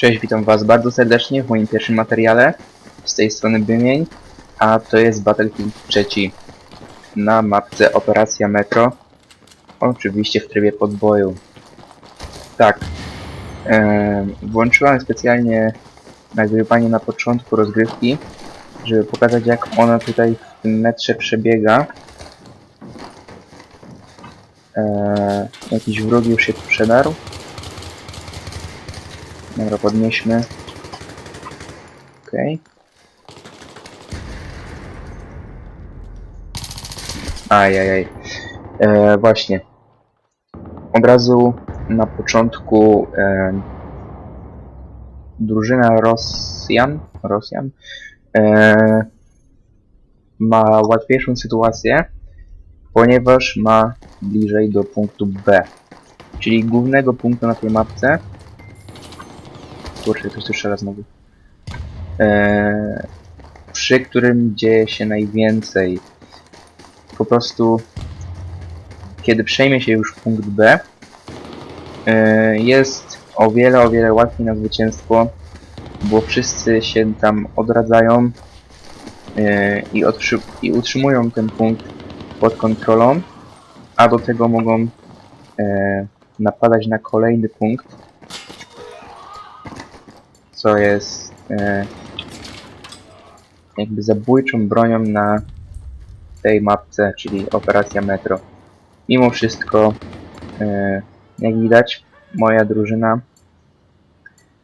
Cześć, witam was bardzo serdecznie w moim pierwszym materiale. Z tej strony Bymień, a to jest Battlefield 3 na mapce Operacja Metro. Oczywiście w trybie podboju. Tak, włączyłem specjalnie nagrywanie na początku rozgrywki, żeby pokazać jak ona tutaj w tym metrze przebiega. E, jakiś wróg już się tu przedarł. Dobra, podnieśmy. Okej. Ajajaj. E, właśnie. Od razu na początku e, drużyna Rosjan, Rosjan e, ma łatwiejszą sytuację, ponieważ ma bliżej do punktu B, czyli głównego punktu na tej mapce, Kurczę, ktoś tu strzela znowu. Eee, przy którym dzieje się najwięcej. Po prostu, kiedy przejmie się już punkt B, eee, jest o wiele, o wiele łatwiej na zwycięstwo, bo wszyscy się tam odradzają eee, i, i utrzymują ten punkt pod kontrolą, a do tego mogą eee, napadać na kolejny punkt, co jest e, jakby zabójczą bronią na tej mapce, czyli operacja Metro. Mimo wszystko, e, jak widać, moja drużyna,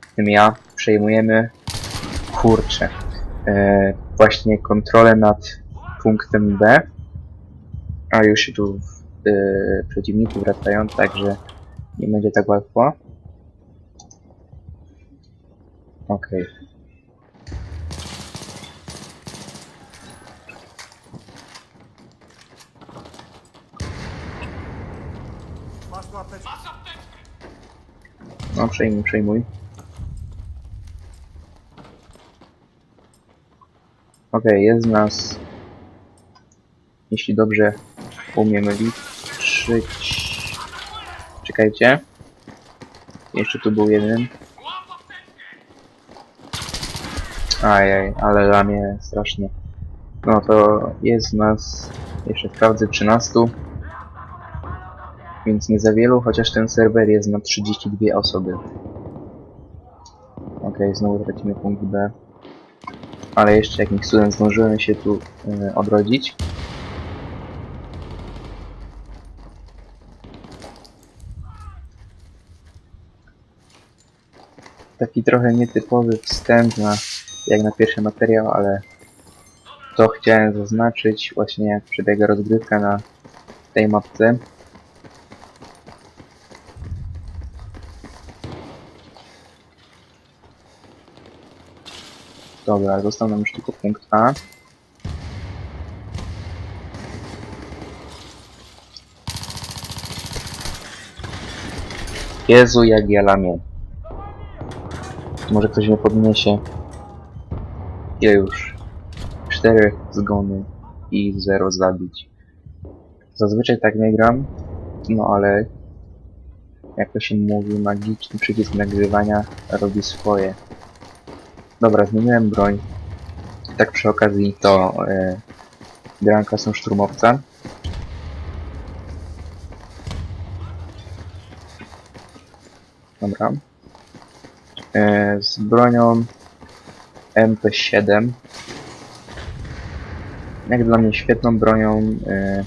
w tym ja, przejmujemy kurczę, e, właśnie kontrolę nad punktem B, a już się tu e, przeciwnicy wracają, także nie będzie tak łatwo. Okej. Masz łapeczkę. No przejmuj, przejmuj. Okej, jest nas. Jeśli dobrze umiemy liczyć. Czekajcie. Jeszcze tu był jeden. Ajaj, ale ramię strasznie. No to jest nas, jeszcze sprawdzę, 13. Więc nie za wielu, chociaż ten serwer jest na 32 osoby. Okej, znowu tracimy punkt B. Ale jeszcze jakimś cudem zdążyłem się tu e, odrodzić. Taki trochę nietypowy wstęp na, jak na pierwszy materiał, ale to chciałem zaznaczyć właśnie jak przebiega rozgrywka na tej mapce. Dobra, został nam już tylko punkt A. Jezu, jak ja lamię. Może ktoś mnie podniesie. Ile już? Cztery zgony i zero zabić. Zazwyczaj tak nie gram, no ale jak to się mówi, magiczny przycisk nagrywania robi swoje. Dobra, zmieniłem broń. Tak przy okazji to e, granka są szturmowca. Dobra. E, z bronią MP7. Jak dla mnie świetną bronią e,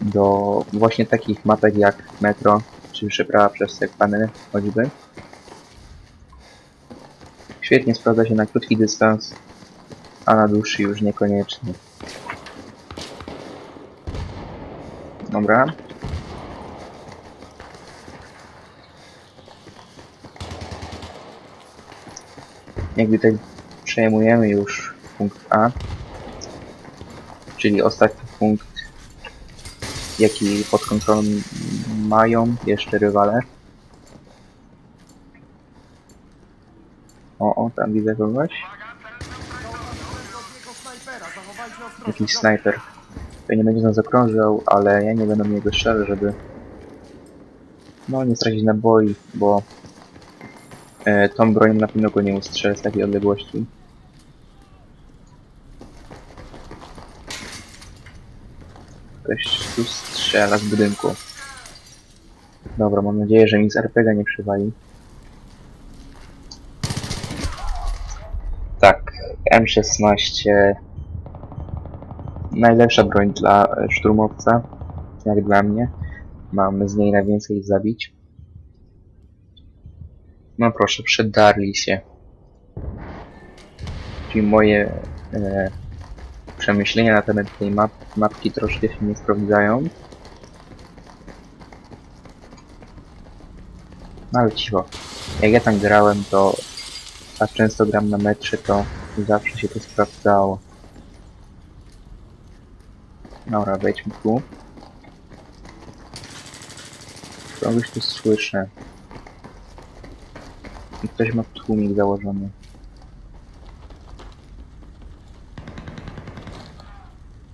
do właśnie takich mapek jak Metro, czy przeprawa przez Sekpany choćby. Świetnie sprawdza się na krótki dystans, a na dłuższy już niekoniecznie. Dobra. Jakby tutaj przejmujemy już punkt A, czyli ostatni punkt, jaki pod kontrolą mają jeszcze rywale. O, o, tam widzę kogoś. Jakiś snajper. To nie będzie nas zakrążał, ale ja nie będę w niego strzelał, żeby no nie stracić naboi, bo E, tą bronią na pewno go nie ustrzelę z takiej odległości. Ktoś tu strzela z budynku. Dobra, mam nadzieję, że mi z RPG nie przywali. Tak, M16 najlepsza broń dla e, szturmowca, jak dla mnie. Mamy z niej najwięcej zabić. No proszę, przedarli się. Czyli moje e, przemyślenia na temat tej map, mapki troszkę się nie sprawdzają. No ale cicho. Jak ja tam grałem, to a często gram na metrze, to zawsze się to sprawdzało. Dobra, wejdźmy tu. Kogoś tu słyszę. Ktoś ma tłumik założony.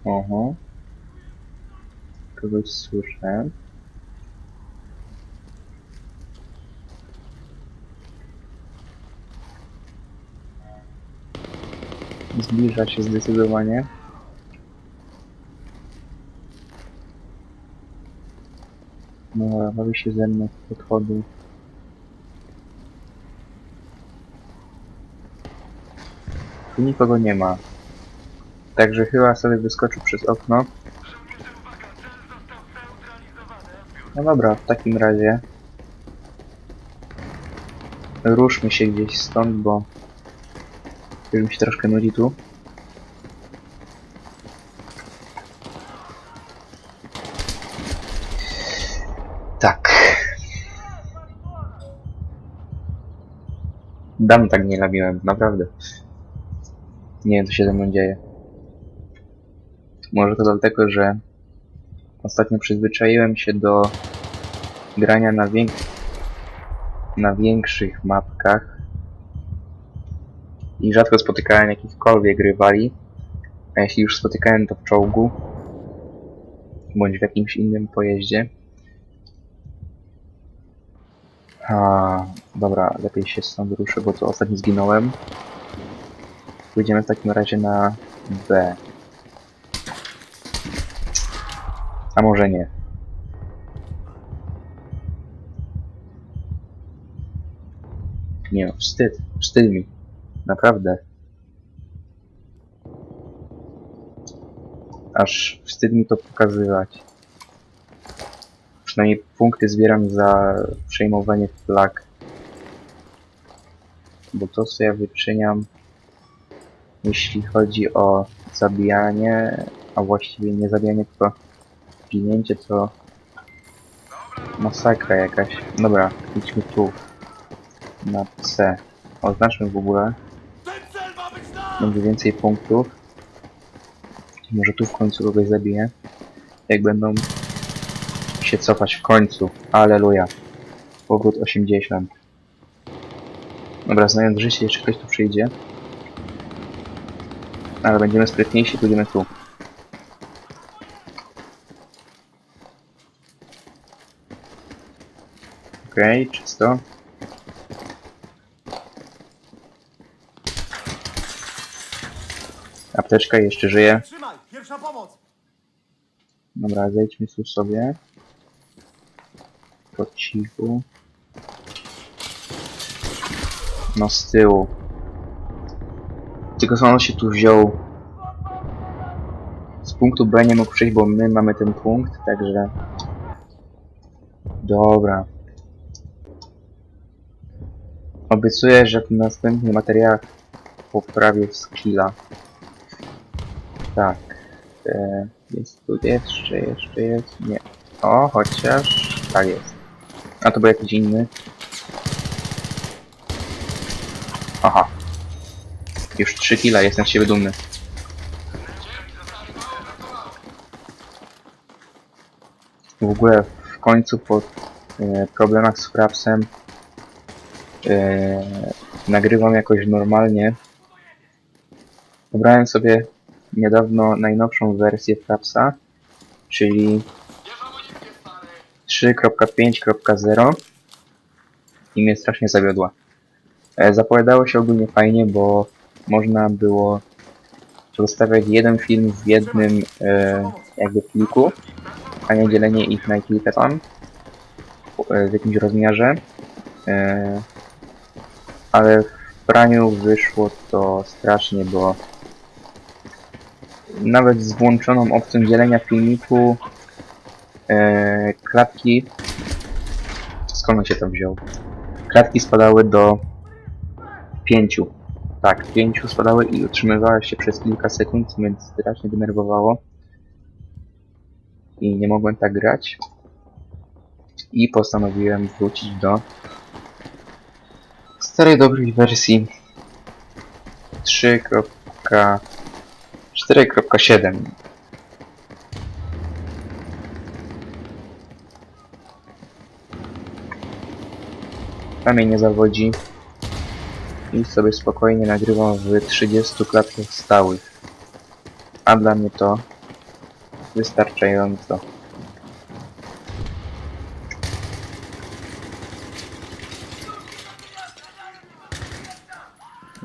Oho. Kogoś słyszę. Zbliża się zdecydowanie. No, bawi się ze mną podchodu. Tu nikogo nie ma. Także chyba sobie wyskoczył przez okno. No dobra, w takim razie ruszmy się gdzieś stąd, bo już mi się troszkę nudzi tu. Tak. Dawno tak nie labiłem, naprawdę. Nie wiem, co się ze mną dzieje. Może to dlatego, że ostatnio przyzwyczaiłem się do grania na, wiek na większych mapkach i rzadko spotykałem jakichkolwiek rywali, a jeśli już spotykałem to w czołgu bądź w jakimś innym pojeździe. A, dobra, lepiej się stąd ruszę, bo to ostatnio zginąłem. Pójdziemy w takim razie na B. A może nie. Nie wstyd. Wstyd mi. Naprawdę. Aż wstyd mi to pokazywać. Przynajmniej punkty zbieram za przejmowanie flag. Bo to co ja wyczyniam, jeśli chodzi o zabijanie, a właściwie nie zabijanie, tylko ginięcie, to masakra jakaś. Dobra, idźmy tu. Na C. Oznaczmy w ogóle. Będzie więcej punktów. Może tu w końcu kogoś zabiję. Jak będą się cofać w końcu. Aleluja. Powrót 80. Dobra, znając życie, jeszcze ktoś tu przyjdzie. Ale będziemy sprytniejsi, pójdziemy tu. Okej, okay, czysto. Apteczka jeszcze żyje. Trzymaj! Pierwsza pomoc! Dobra, zejdźmy tu sobie. Po cichu. No z tyłu. Tylko on się tu wziął? Z punktu B nie mógł przejść, bo my mamy ten punkt, także... Dobra. Obiecuję, że w następnych materiałach poprawię skilla. Tak. E, jest tu jeszcze, jeszcze jest. Nie. O, chociaż. Tak jest. A to był jakiś inny. Aha. Już 3 kila, jestem z siebie dumny. W ogóle w końcu po e, problemach z Frapsem e, nagrywam jakoś normalnie. Pobrałem sobie niedawno najnowszą wersję Frapsa, czyli 3.5.0 i mnie strasznie zawiodła. E, Zapowiadało się ogólnie fajnie, bo można było zostawiać jeden film w jednym e, jakby pliku, a nie dzielenie ich na kilka tam e, w jakimś rozmiarze. E, ale w praniu wyszło to strasznie, bo nawet z włączoną opcją dzielenia filmiku e, klatki skąd się tam wziął? Klatki spadały do pięciu. Tak, pięciu spadały i utrzymywały się przez kilka sekund, mnie strasznie denerwowało. I nie mogłem tak grać. I postanowiłem wrócić do starej dobrej wersji 3.4.7 Tam mnie nie zawodzi i sobie spokojnie nagrywam w 30 klatkach stałych. A dla mnie to wystarczająco.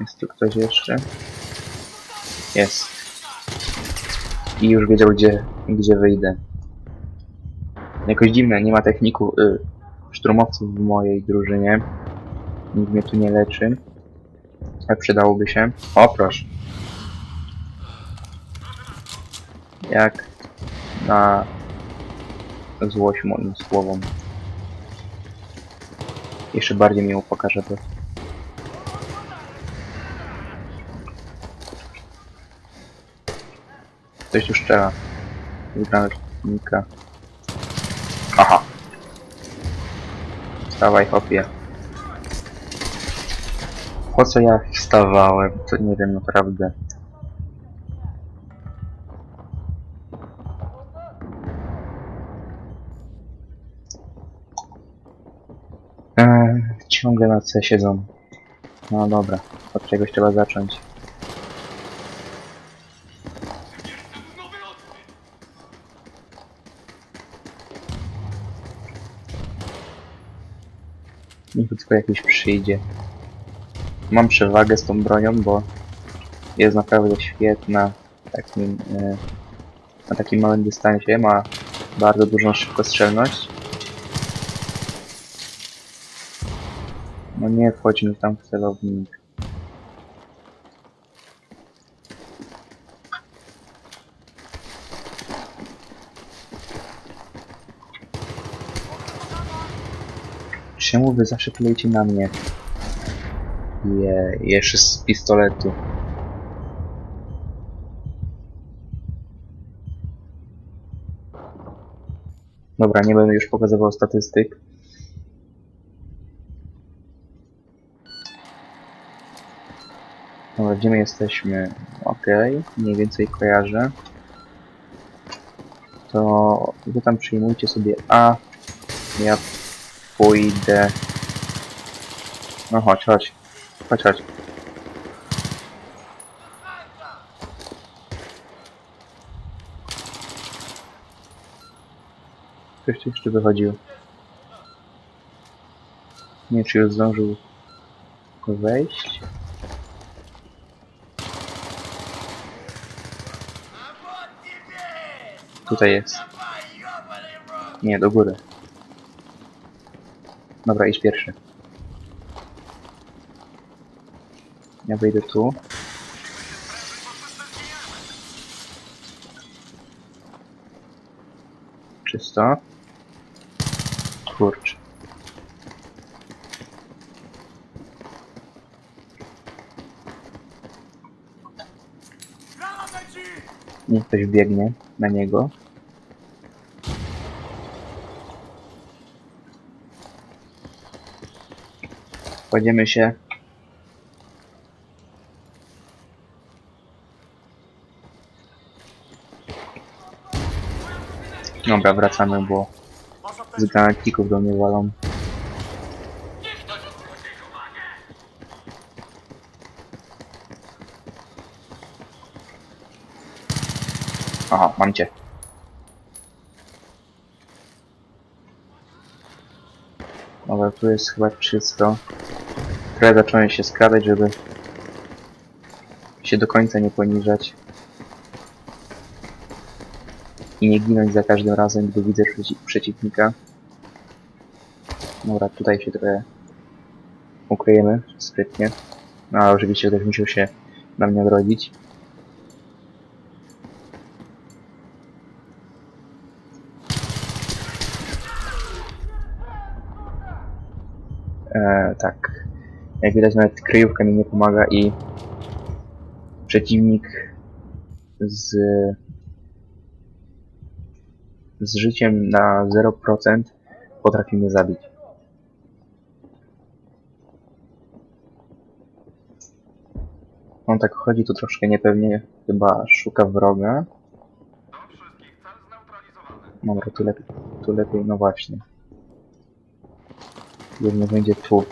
Jest tu ktoś jeszcze? Jest. I już wiedział gdzie, gdzie wyjdę. Jakoś dziwne, nie ma techniku, y, szturmowców w mojej drużynie. Nikt mnie tu nie leczy. A przydałoby się. O, proszę. Jak na złość moim słowom. Jeszcze bardziej mi pokażę to. Ktoś tu strzela. granatnika. Aha. Wstawaj, hopie. Po co ja wstawałem? To nie wiem naprawdę. Eee, ciągle na C siedzą. No dobra, od czegoś trzeba zacząć. Niech tylko jakiś przyjdzie. Mam przewagę z tą bronią, bo jest naprawdę świetna takim, e, na takim małym dystansie. Ma bardzo dużą szybkostrzelność. No nie wchodź mi tam w celownik. Czemu wy zawsze plejecie na mnie? Je, jeszcze z pistoletu. Dobra, nie będę już pokazywał statystyk. Dobra, gdzie my jesteśmy? Okej, mniej więcej kojarzę. To wy tam przyjmujcie sobie A. Ja pójdę. No chodź, chodź. Chodź, chodź. Ktoś tu jeszcze wychodził. Nie wiem, czy już zdążył wejść. Tutaj jest. Nie, do góry. Dobra, idź pierwszy. Ja wejdę tu. Czysto. Kurcz. Granat leci! Niech ktoś biegnie na niego. Kładziemy się. Dobra, wracamy, bo z granatników do mnie walą. Aha, mam cię. Dobra, tu jest chyba czysto. trochę zacząłem się skradać, żeby się do końca nie poniżać. I nie ginąć za każdym razem, gdy widzę przeci przeciwnika. Dobra, tutaj się trochę ukryjemy sprytnie. No ale oczywiście ktoś musiał się na mnie odrodzić. E, tak. Jak widać nawet kryjówka mi nie pomaga i przeciwnik z z życiem na 0% potrafi mnie zabić. On tak chodzi tu troszkę niepewnie, chyba szuka wroga. Dobra, tu lepiej, tu lepiej, no właśnie. Głównie będzie tu.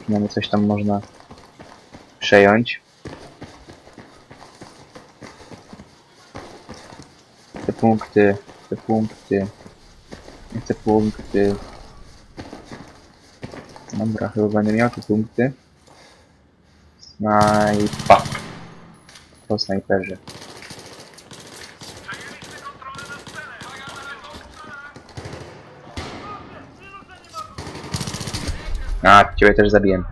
Przynajmniej coś tam można przejąć. Punkty, te punkty, te punkty. Dobra, chyba będę miał te punkty. Snajpa. Po snajperze. A, ciebie też zabiłem.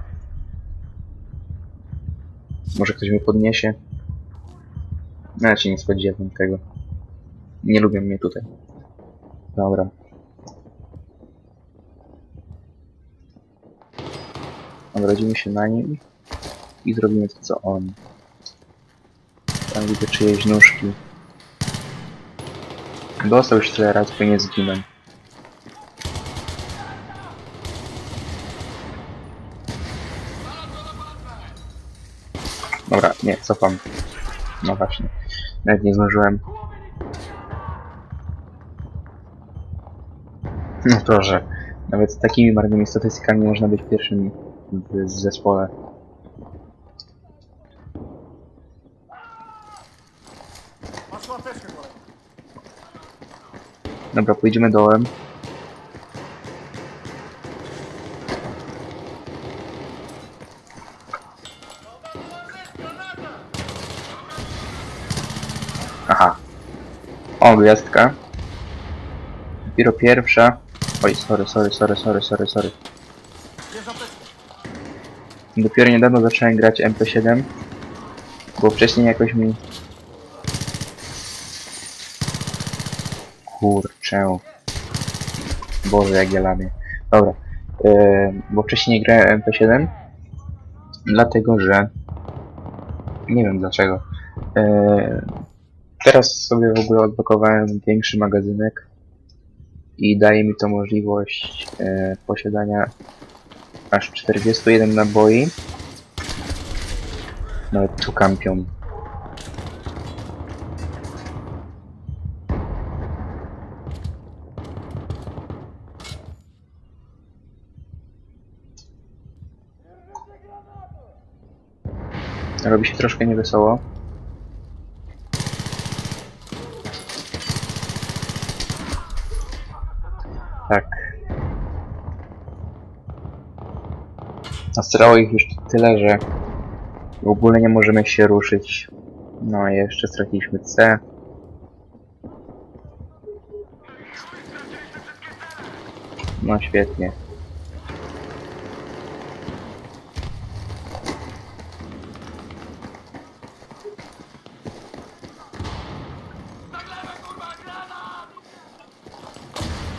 Może ktoś mnie podniesie? No, ja się nie spodziewam tego. Nie lubią mnie tutaj. Dobra. Odrodzimy się na nim i zrobimy to, co on. Tam widzę czyjeś nóżki. Dostał już tyle razy, powinien zginąć. Dobra, nie, cofam. No właśnie. Nawet nie zdążyłem. No że nawet z takimi marnymi statystykami można być pierwszym w zespole. Dobra, pójdziemy dołem. Aha. O, gwiazdka. Dopiero pierwsza. Oj, sorry, sorry, sorry, sorry, sorry, sorry. Dopiero niedawno zacząłem grać MP7. Bo wcześniej jakoś mi... Kurczę. Boże, jak ja lamię. Dobra. Yy, bo wcześniej nie grałem MP7. Dlatego, że... Nie wiem dlaczego. Yy, teraz sobie w ogóle odblokowałem większy magazynek. I daje mi to możliwość yy, posiadania aż 41 naboi. Nawet tu kampią. Robi się troszkę niewesoło. Tak. Nastrało ich już tyle, że w ogóle nie możemy się ruszyć. No i jeszcze straciliśmy C. No świetnie.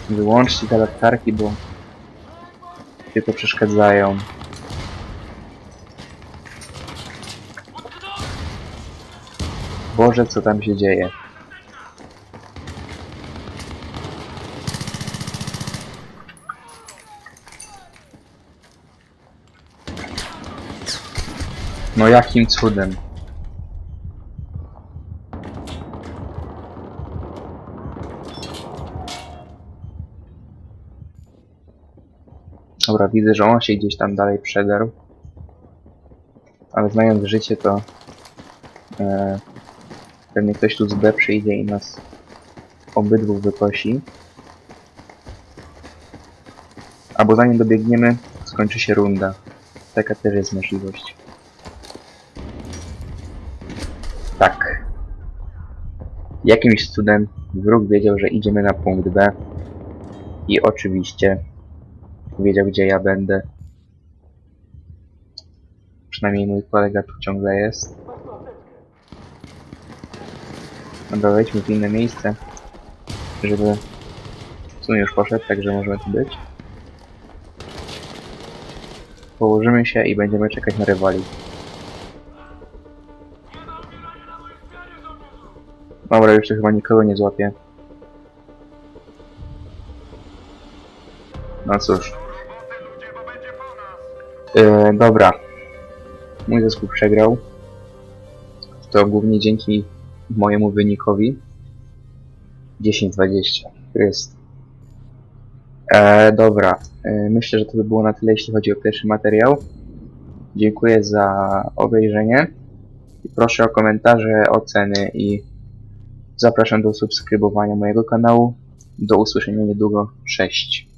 Wyłączcie te latarki, bo tylko przeszkadzają. Boże, co tam się dzieje? No jakim cudem? Dobra, widzę, że on się gdzieś tam dalej przedarł. Ale znając życie, to e, pewnie ktoś tu z B przyjdzie i nas obydwu wykosi. Albo zanim dobiegniemy, skończy się runda. taka też jest możliwość. Tak. Jakimś cudem wróg wiedział, że idziemy na punkt B. I oczywiście wiedział, gdzie ja będę. Przynajmniej mój kolega tu ciągle jest. Dobra, wejdźmy w inne miejsce, żeby... W sumie już poszedł, także możemy tu być. Położymy się i będziemy czekać na rywali. Dobra, już tu chyba nikogo nie złapie. No cóż. Yy, dobra. Mój zespół przegrał. To głównie dzięki mojemu wynikowi. 10-20. Jest. E, dobra. E, myślę, że to by było na tyle, jeśli chodzi o pierwszy materiał. Dziękuję za obejrzenie. I proszę o komentarze, oceny i zapraszam do subskrybowania mojego kanału. Do usłyszenia niedługo. Cześć.